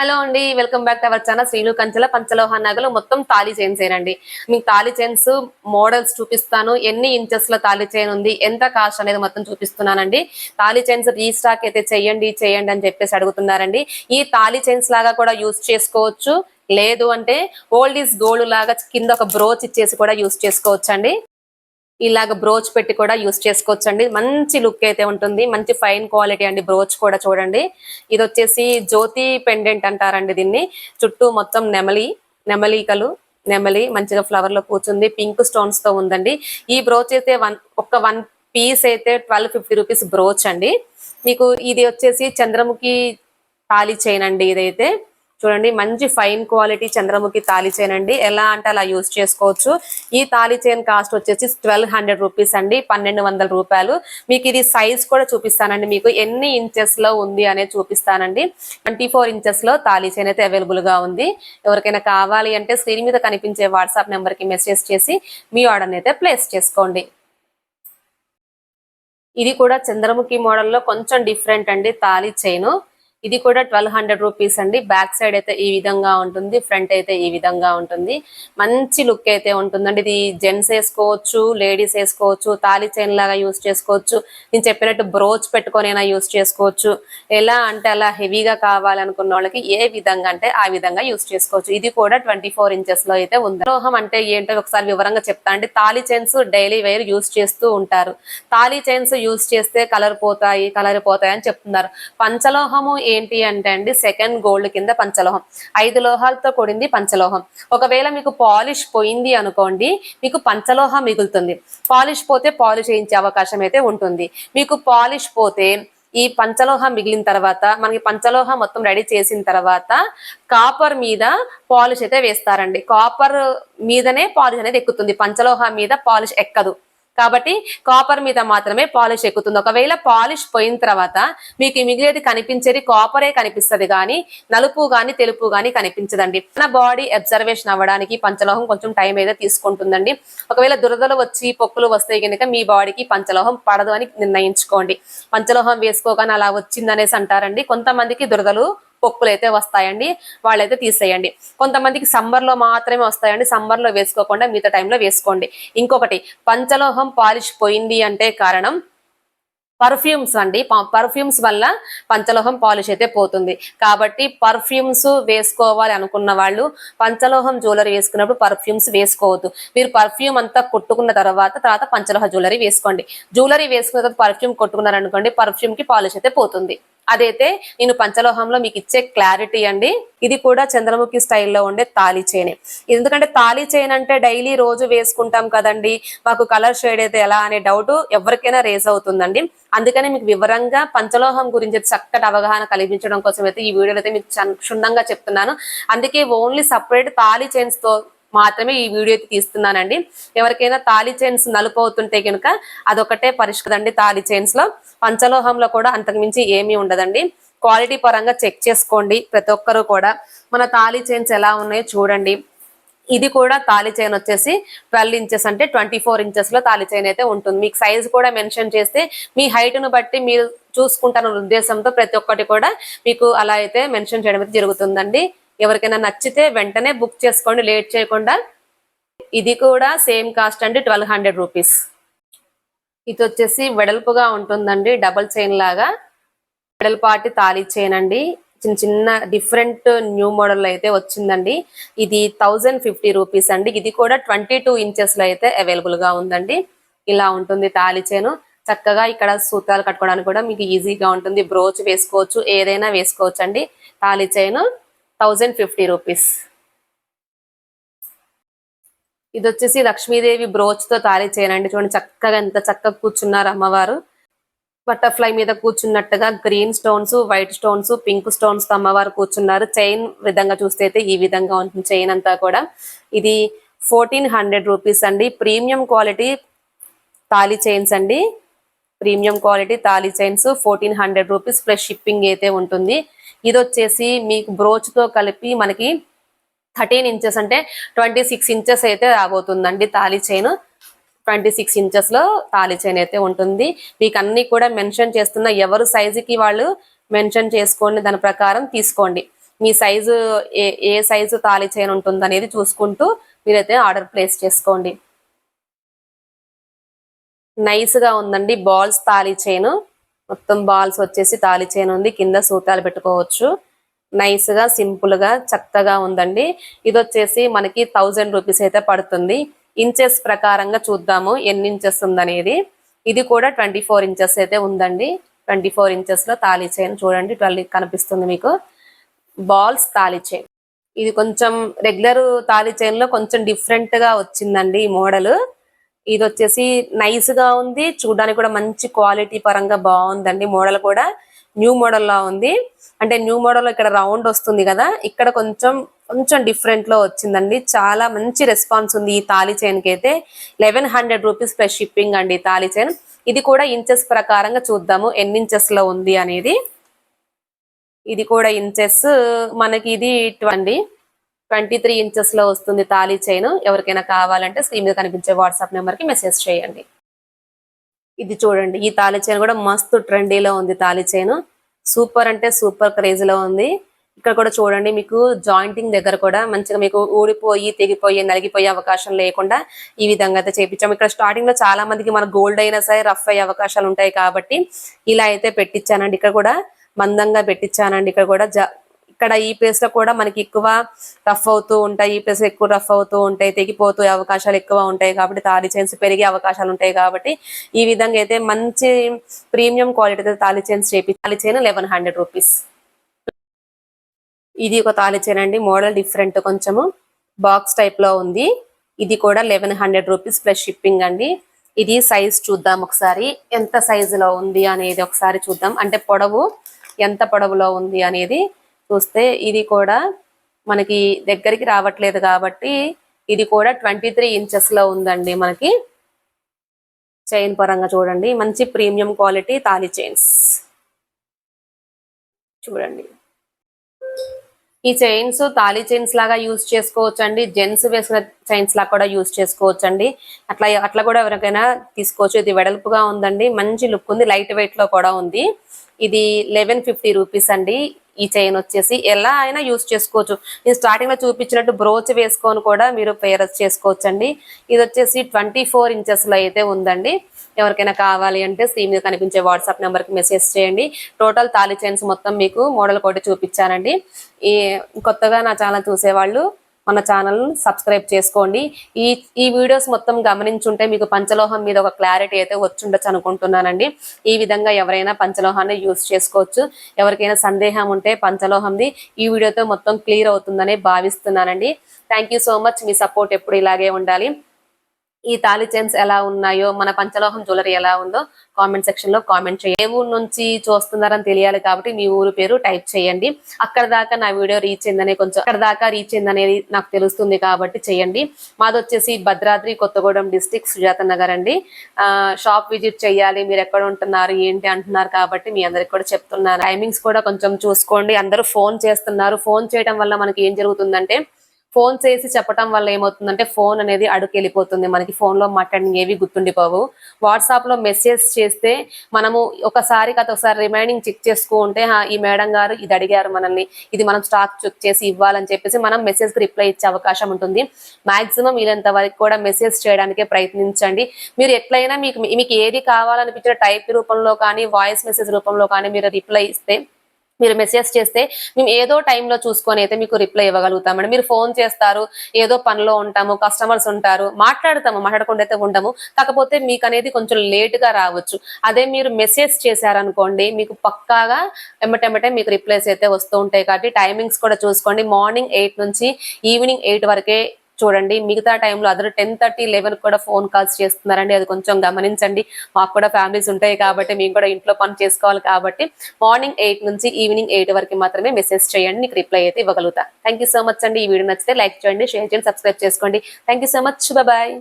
Hello అండి welcome back to our channel. Srinu కంచెల పంచలోహ నగలు. మొత్తం తాళీ చైన్స్ ఏనండి. మీకు తాళీ చైన్స్ మోడల్స్ చూపిస్తాను. ఎన్ని ఇంచెస్లో తాళీ చైన్ ఉంది? ఎంత కాస్ట్ అనేది మొత్తం చూపిస్తున్నానండి. తాళీ చైన్స్ రీస్టాక్ అయితే చెయ్యండి చేయండి అని చెప్పేసి అడుగుతున్నారండి. ఈ తాళీ చైన్స్ లాగా కూడా యూస్ చేసుకోవచ్చు. లేదు అంటే ఓల్డ్ ఈజ్ గోల్డ్ లాగా కింద ఒక బ్రోచ్ ఇచ్చేసి కూడా యూస్ చేసుకోవచ్చు అండి ఇలాగ బ్రోచ్ పెట్టి కూడా యూస్ చేసుకోవచ్చు అండి మంచి లుక్ అయితే ఉంటుంది. మంచి ఫైన్ క్వాలిటీ అండి బ్రోచ్ కూడా చూడండి. ఇది వచ్చేసి జ్యోతి పెండెంట్ అంటారండి దీన్ని. చుట్టూ మొత్తం నెమలి నెమలికలు నెమలి మంచిగా ఫ్లవర్లో కూర్చుంది. పింక్ స్టోన్స్తో ఉందండి. ఈ బ్రోచ్ అయితే వన్ ఒక వన్ పీస్ అయితే ట్వెల్వ్ ఫిఫ్టీ రూపీస్ బ్రోచ్ అండి. మీకు ఇది వచ్చేసి చంద్రముఖి తాళి చైన్ అండి ఇదైతే. చూడండి మంచి ఫైన్ క్వాలిటీ చంద్రముఖి తాళి చైన్ అండి. ఎలా అంటే అలా యూజ్ చేసుకోవచ్చు. ఈ తాళి చైన్ కాస్ట్ వచ్చేసి ట్వెల్వ్ హండ్రెడ్ రూపీస్ అండి పన్నెండు వందల రూపాయలు. మీకు ఇది సైజ్ కూడా చూపిస్తానండి మీకు. ఎన్ని ఇంచెస్లో ఉంది అనేది చూపిస్తానండి. ట్వంటీ ఫోర్ ఇంచెస్లో తాళి చైన్ అయితే అవైలబుల్గా ఉంది. ఎవరికైనా కావాలి అంటే స్క్రీన్ మీద కనిపించే వాట్సాప్ నెంబర్కి మెసేజ్ చేసి మీ ఆర్డర్ అయితే ప్లేస్ చేసుకోండి. ఇది కూడా చంద్రముఖి మోడల్లో కొంచెం డిఫరెంట్ అండి తాళి చైన్ ఇది కూడా ట్వెల్వ్ హండ్రెడ్ రూపీస్ అండి. బ్యాక్ సైడ్ అయితే ఈ విధంగా ఉంటుంది ఫ్రంట్ అయితే ఈ విధంగా ఉంటుంది. మంచి లుక్ అయితే ఉంటుందండి. ఇది జెంట్స్ వేసుకోవచ్చు లేడీస్ వేసుకోవచ్చు తాళీ చైన్ లాగా యూస్ చేసుకోవచ్చు. నేను చెప్పినట్టు బ్రోచ్ పెట్టుకొనైనా యూస్ చేసుకోవచ్చు. ఎలా అంటే అలా హెవీగా కావాలనుకున్న వాళ్ళకి ఏ విధంగా అంటే ఆ విధంగా యూస్ చేసుకోవచ్చు. ఇది కూడా ట్వంటీ ఫోర్ ఇంచెస్లో అయితే ఉంది. లోహం అంటే ఏంటో ఒకసారి వివరంగా చెప్తా అండి. తాళి చైన్స్ డైలీ వేర్ యూస్ చేస్తూ ఉంటారు. తాళీ చైన్స్ యూస్ చేస్తే కలర్ పోతాయి కలర్ పోతాయి అని చెప్తున్నారు. పంచలోహము ఏంటి అంటే అండి సెకండ్ గోల్డ్ కింద పంచలోహం. ఐదు లోహాలతో కూడింది పంచలోహం. ఒకవేళ మీకు పాలిష్ పోయింది అనుకోండి మీకు పంచలోహం మిగులుతుంది. పాలిష్ పోతే పాలిష్ చేయించే అవకాశం అయితే ఉంటుంది. మీకు పాలిష్ పోతే ఈ పంచలోహం మిగిలిన తర్వాత మనకి పంచలోహం మొత్తం రెడీ చేసిన తర్వాత కాపర్ మీద పాలిష్ అయితే వేస్తారండి. కాపర్ మీదనే పాలిష్ అనేది ఎక్కుతుంది. పంచలోహం మీద పాలిష్ ఎక్కదు. కాబట్టి కాపర్ మీద మాత్రమే పాలిష్ ఎక్కుతుంది. ఒకవేళ పాలిష్ పోయిన తర్వాత మీకు మిగిలేది కనిపించేది కాపరే కనిపిస్తుంది కానీ నలుపు కానీ తెలుపు కానీ కనిపించదండి. మన బాడీ అబ్జర్వేషన్ అవ్వడానికి పంచలోహం కొంచెం టైం అయితే తీసుకుంటుందండి. ఒకవేళ దురదలు వచ్చి పొక్కులు వస్తే కనుక మీ బాడీకి పంచలోహం పడదు అని నిర్ణయించుకోండి. పంచలోహం వేసుకోగానే అలా వచ్చిందనేసి అంటారండి. కొంతమందికి దురదలు పొక్కులు అయితే వస్తాయండి వాళ్ళైతే తీసేయండి. కొంతమందికి సమ్మర్లో మాత్రమే వస్తాయండి సమ్మర్లో వేసుకోకుండా మిగతా టైంలో వేసుకోండి. ఇంకొకటి పంచలోహం పాలిష్ పోయింది అంటే కారణం పర్ఫ్యూమ్స్ అండి. పర్ఫ్యూమ్స్ వల్ల పంచలోహం పాలిష్ అయితే పోతుంది. కాబట్టి పర్ఫ్యూమ్స్ వేసుకోవాలి అనుకున్న వాళ్ళు పంచలోహం జ్యువెలరీ వేసుకున్నప్పుడు పర్ఫ్యూమ్స్ వేసుకోవద్దు. మీరు పర్ఫ్యూమ్ అంతా కొట్టుకున్న తర్వాత తర్వాత పంచలోహ జ్యువెలరీ వేసుకోండి. జ్యువెలరీ వేసుకున్న తర్వాత పర్ఫ్యూమ్ కొట్టుకున్నారనుకోండి అనుకోండి పాలిష్ అయితే పోతుంది. అదైతే నేను పంచలోహంలో మీకు ఇచ్చే క్లారిటీ అండి. ఇది కూడా చంద్రముఖి స్టైల్లో ఉండే తాళీ చైన్. ఎందుకంటే తాళీ చైన్ అంటే డైలీ రోజు వేసుకుంటాం కదండి. మాకు కలర్ షేడ్ అయితే ఎలా అనే డౌట్ ఎవరికైనా రేస్ అవుతుందండి. అందుకని మీకు వివరంగా పంచలోహం గురించి చక్కటి అవగాహన కలిగించడం కోసం అయితే ఈ వీడియోలో అయితే మీకు క్షుణ్ణంగా చెప్తున్నాను. అందుకే ఓన్లీ సపరేట్ తాళీ చైన్స్తో మాత్రమే ఈ వీడియో అయితే తీస్తున్నానండి. ఎవరికైనా తాళీ చైన్స్ నలుపు అవుతుంటే కనుక అదొకటే పరిష్కరండి తాళీ చైన్స్లో. పంచలోహంలో కూడా అంతకుమించి ఏమీ ఉండదండి. క్వాలిటీ పరంగా చెక్ చేసుకోండి ప్రతి ఒక్కరు కూడా. మన తాళీ చైన్స్ ఎలా ఉన్నాయో చూడండి. ఇది కూడా తాలి చైన్ వచ్చేసి ట్వెల్వ్ ఇంచెస్ అంటే ట్వంటీ ఫోర్ ఇంచెస్లో తాలి చైన్ అయితే ఉంటుంది. మీకు సైజ్ కూడా మెన్షన్ చేస్తే మీ హైట్ను బట్టి మీరు చూసుకుంటున్న ఉద్దేశంతో ప్రతి ఒక్కటి కూడా మీకు అలా అయితే మెన్షన్ చేయడం అయితే జరుగుతుందండి. ఎవరికైనా నచ్చితే వెంటనే బుక్ చేసుకోండి. లేట్ చేయకుండా ఇది కూడా సేమ్ కాస్ట్ అండి ట్వెల్వ్ హండ్రెడ్ రూపీస్. ఇది వచ్చేసి వెడల్పుగా ఉంటుందండి. డబల్ చైన్ లాగా వెడల్పాటి తాళి చైన్ అండి. చిన్న చిన్న డిఫరెంట్ న్యూ మోడల్ అయితే వచ్చిందండి. ఇది థౌజండ్ ఫిఫ్టీ రూపీస్ అండి. ఇది కూడా ట్వంటీ టూ ఇంచెస్లో అయితే అవైలబుల్గా ఉందండి. ఇలా ఉంటుంది తాళి చక్కగా ఇక్కడ సూత్రాలు కట్టుకోవడానికి కూడా మీకు ఈజీగా ఉంటుంది. బ్రోచ్ వేసుకోవచ్చు ఏదైనా వేసుకోవచ్చు అండి తాళి చైన్ థౌజండ్ ఫిఫ్టీ రూపీస్ ఇది వచ్చేసి లక్ష్మీదేవి బ్రోచ్తో తాళి అండి చూడండి చక్కగా ఎంత చక్కగా కూర్చున్నారు అమ్మవారు. బటర్ఫ్లై మీద కూర్చున్నట్టుగా green stones white stones pink స్టోన్స్తో అమ్మవారు కూర్చున్నారు. చైన్ విధంగా చూస్తే అయితే ఈ విధంగా ఉంటుంది చైన్ అంతా కూడా. ఇది ఫోర్టీన్ హండ్రెడ్ రూపీస్ అండి. ప్రీమియం క్వాలిటీ తాళి చైన్స్ అండి. ప్రీమియం క్వాలిటీ తాళి chains fourteen hundred rupees plus shipping అయితే ఉంటుంది. ఇది వచ్చేసి మీకు బ్రోచ్తో కలిపి మనకి థర్టీన్ ఇంచెస్ అంటే ట్వంటీ సిక్స్ ఇంచెస్ అయితే రాబోతుందండి తాళీ చైన్. ట్వంటీ సిక్స్ ఇంచెస్లో తాళి చైన్ అయితే ఉంటుంది. మీకు అన్ని కూడా మెన్షన్ చేస్తున్న ఎవరు సైజుకి వాళ్ళు మెన్షన్ చేసుకోండి. దాని ప్రకారం తీసుకోండి. మీ సైజు ఏ ఏ సైజు తాళి చైన్ ఉంటుంది అనేది చూసుకుంటూ మీరైతే ఆర్డర్ ప్లేస్ చేసుకోండి. నైస్గా ఉందండి బాల్స్ తాళి చైన్. మొత్తం బాల్స్ వచ్చేసి తాళి చైన్ ఉంది. కింద సూతాలు పెట్టుకోవచ్చు. నైస్గా సింపుల్గా చక్కగా ఉందండి. ఇది వచ్చేసి మనకి థౌజండ్ రూపీస్ అయితే పడుతుంది. ఇంచెస్ ప్రకారంగా చూద్దాము ఎన్ని ఇంచెస్ ఉందనేది. ఇది కూడా ట్వంటీ ఫోర్ ఇంచెస్ అయితే ఉందండి. ట్వంటీ ఫోర్ ఇంచెస్లో తాళీ చైన్ చూడండి ట్వెల్వ్ కనిపిస్తుంది మీకు. Balls thali chain. ఇది కొంచెం రెగ్యులర్ తాళీ చైన్లో కొంచెం డిఫరెంట్గా వచ్చిందండి ఈ మోడల్. ఇది వచ్చేసి నైస్గా ఉంది. చూడడానికి కూడా మంచి క్వాలిటీ పరంగా బాగుందండి. మోడల్ కూడా న్యూ మోడల్ లా ఉంది. అంటే న్యూ మోడల్ ఇక్కడ రౌండ్ వస్తుంది కదా ఇక్కడ కొంచెం కొంచెం డిఫరెంట్లో వచ్చిందండి. చాలా మంచి రెస్పాన్స్ ఉంది ఈ తాళి చైన్కి అయితే. Eleven hundred rupees plus shipping అండి ఈ తాళి చైన్ ఇది కూడా ఇంచెస్ ప్రకారంగా చూద్దాము. ఎన్ని ఇంచెస్లో ఉంది అనేది. ఇది కూడా ఇంచెస్ మనకి ఇది ఇటువంటి ట్వంటీ త్రీ ఇంచెస్లో వస్తుంది తాళీ చైన్. ఎవరికైనా కావాలంటే స్క్రీన్ మీద కనిపించే వాట్సాప్ నెంబర్కి మెసేజ్ చేయండి. ఇది చూడండి ఈ తాళీ చైన్ కూడా మస్తు ట్రెండీలో ఉంది తాళీ చైన్. సూపర్ అంటే సూపర్ క్రేజ్లో ఉంది. ఇక్కడ కూడా చూడండి మీకు జాయింటింగ్ దగ్గర కూడా మంచిగా మీకు ఊడిపోయి తెగిపోయి నలిగిపోయే అవకాశం లేకుండా ఈ విధంగా అయితే చేపించాము ఇక్కడ స్టార్టింగ్లో చాలా మందికి మన గోల్డ్ అయినా సరే రఫ్ అయ్యే అవకాశాలు ఉంటాయి కాబట్టి ఇలా అయితే పెట్టించానండి. ఇక్కడ కూడా మందంగా పెట్టించానండి. ఇక్కడ కూడా ఇక్కడ ఈ ప్లేస్లో కూడా మనకి ఎక్కువ రఫ్ అవుతూ ఉంటాయి. ఈ ప్లేస్ ఎక్కువ రఫ్ అవుతూ ఉంటాయి. తెగిపోతూ అవకాశాలు ఎక్కువ ఉంటాయి కాబట్టి తాళి చైన్స్ పెరిగే అవకాశాలు ఉంటాయి కాబట్టి ఈ విధంగా అయితే మంచి ప్రీమియం క్వాలిటీ తాళి చైన్స్ చేపి తాళి చైన్ లెవెన్ హండ్రెడ్ రూపీస్ ఇది ఒక తాళి చైన్ అండి. మోడల్ డిఫరెంట్ కొంచెము. బాక్స్ టైప్లో ఉంది. ఇది కూడా eleven hundred rupees plus shipping అండి. ఇది సైజ్ చూద్దాం ఒకసారి. ఎంత సైజులో ఉంది అనేది ఒకసారి చూద్దాం. అంటే పొడవు ఎంత పొడవులో ఉంది అనేది చూస్తే ఇది కూడా మనకి దగ్గరికి రావట్లేదు కాబట్టి ఇది కూడా ట్వంటీ త్రీ ఇంచెస్లో ఉందండి మనకి. చైన్ పరంగా చూడండి. మంచి ప్రీమియం క్వాలిటీ తాలి చైన్స్ చూడండి. ఈ చైన్స్ తాళీ చైన్స్ లాగా యూజ్ చేసుకోవచ్చు అండి జెంట్స్ వేసిన చైన్స్ లాగా కూడా యూజ్ చేసుకోవచ్చు అండి అట్లా అట్లా కూడా ఎవరికైనా తీసుకోవచ్చు. ఇది వెడల్పుగా ఉందండి. మంచి లుక్ ఉంది. లైట్ వెయిట్లో కూడా ఉంది. ఇది లెవెన్ ఫిఫ్టీ రూపీస్ అండి. ఈ చైన్ వచ్చేసి ఎలా అయినా యూస్ చేసుకోవచ్చు. నేను స్టార్టింగ్లో చూపించినట్టు బ్రోచ్ వేసుకొని కూడా మీరు పేరస్ చేసుకోవచ్చు అండి ఇది వచ్చేసి ట్వంటీ ఫోర్ ఇంచెస్లో అయితే ఉందండి. ఎవరికైనా కావాలి అంటే స్క్రీన్ మీద కనిపించే వాట్సాప్ నెంబర్కి మెసేజ్ చేయండి. టోటల్ తాలి చైన్స్ మొత్తం మీకు మోడల్ కోటి చూపించానండి. ఈ కొత్తగా నా ఛానల్ చూసేవాళ్ళు మన ఛానల్ని సబ్స్క్రైబ్ చేసుకోండి. ఈ ఈ వీడియోస్ మొత్తం గమనించుంటే మీకు పంచలోహం మీద ఒక క్లారిటీ అయితే వచ్చుండొచ్చు అనుకుంటున్నానండి. ఈ విధంగా ఎవరైనా పంచలోహాన్ని యూస్ చేసుకోవచ్చు. ఎవరికైనా సందేహం ఉంటే పంచలోహంది ఈ వీడియోతో మొత్తం క్లియర్ అవుతుందని భావిస్తున్నానండి. థ్యాంక్ సో మచ్ మీ సపోర్ట్ ఎప్పుడు ఇలాగే ఉండాలి. ఈ తాలి చైన్స్ ఎలా ఉన్నాయో మన పంచలోహం జ్యువెలరీ ఎలా ఉందో కామెంట్ సెక్షన్లో కామెంట్ చేయండి. ఏ ఊరు నుంచి చూస్తున్నారని తెలియాలి కాబట్టి మీ ఊరు పేరు టైప్ చేయండి. అక్కడ దాకా నా వీడియో రీచ్ అయిందనే కొంచెం అక్కడ దాకా రీచ్ అయిందనేది నాకు తెలుస్తుంది కాబట్టి చేయండి. మాది వచ్చేసి భద్రాద్రి కొత్తగూడెం డిస్టిక్ సుజాత నగర్ అండి. షాప్ విజిట్ చేయాలి మీరు ఎక్కడ ఉంటున్నారు ఏంటి అంటున్నారు కాబట్టి మీ అందరికి కూడా చెప్తున్నాను. టైమింగ్స్ కూడా కొంచెం చూసుకోండి. అందరూ ఫోన్ చేస్తున్నారు. ఫోన్ చేయడం వల్ల మనకి ఏం జరుగుతుందంటే ఫోన్ చేసి చెప్పడం వల్ల ఏమవుతుందంటే ఫోన్ అనేది అడుగు వెళ్ళిపోతుంది మనకి ఫోన్లో మాట్లాడిన ఏవి గుర్తుండిపోవు. వాట్సాప్లో మెసేజ్ చేస్తే మనము ఒకసారి కథ ఒకసారి రిమైండింగ్ చెక్ చేసుకుంటే ఈ మేడం గారు ఇది అడిగారు మనల్ని. ఇది మనం స్టాక్ చెక్ చేసి ఇవ్వాలని చెప్పేసి మనం మెసేజ్కి రిప్లై ఇచ్చే అవకాశం ఉంటుంది. మాక్సిమం వీలంత వరకు కూడా మెసేజ్ చేయడానికే ప్రయత్నించండి. మీరు ఎట్లయినా మీకు మీకు ఏది కావాలనిపించిన టైప్ రూపంలో కానీ వాయిస్ మెసేజ్ రూపంలో కానీ మీరు రిప్లై ఇస్తే మీరు మెసేజ్ చేస్తే మేము ఏదో టైంలో చూసుకొని అయితే మీకు రిప్లై ఇవ్వగలుగుతామండి మీరు ఫోన్ చేస్తారు ఏదో పనిలో ఉంటాము కస్టమర్స్ ఉంటారు మాట్లాడతాము మాట్లాడకుండా అయితే ఉంటాము కాకపోతే మీకు అనేది కొంచెం లేట్గా రావచ్చు. అదే మీరు మెసేజ్ చేశారనుకోండి మీకు పక్కాగా ఎమ్మటెమ్మటే మీకు రిప్లైస్ అయితే వస్తూ ఉంటాయి. కాబట్టి టైమింగ్స్ కూడా చూసుకోండి. మార్నింగ్ ఎయిట్ నుంచి ఈవినింగ్ ఎయిట్ వరకే చూడండి మిగతా టైంలో అదర్ టెన్ థర్టీ లెవెన్ కూడా ఫోన్ కాల్స్ చేస్తున్నారండి. అది కొంచెం గమనించండి. మాకు కూడా ఫ్యామిలీస్ ఉంటాయి కాబట్టి మేము కూడా ఇంట్లో పని చేసుకోవాలి కాబట్టి మార్నింగ్ ఎయిట్ నుంచి ఈవినింగ్ ఎయిట్ వరకు మాత్రమే మెసేజ్ చేయండి. నీకు రిప్లై అయితే ఇవ్వగలుగుతా. థ్యాంక్ సో మచ్ అండి. ఈ వీడియో నచ్చితే లైక్ చేయండి షేర్ చేయండి సబ్స్క్రైబ్ చేసుకోండి. Thank so much bye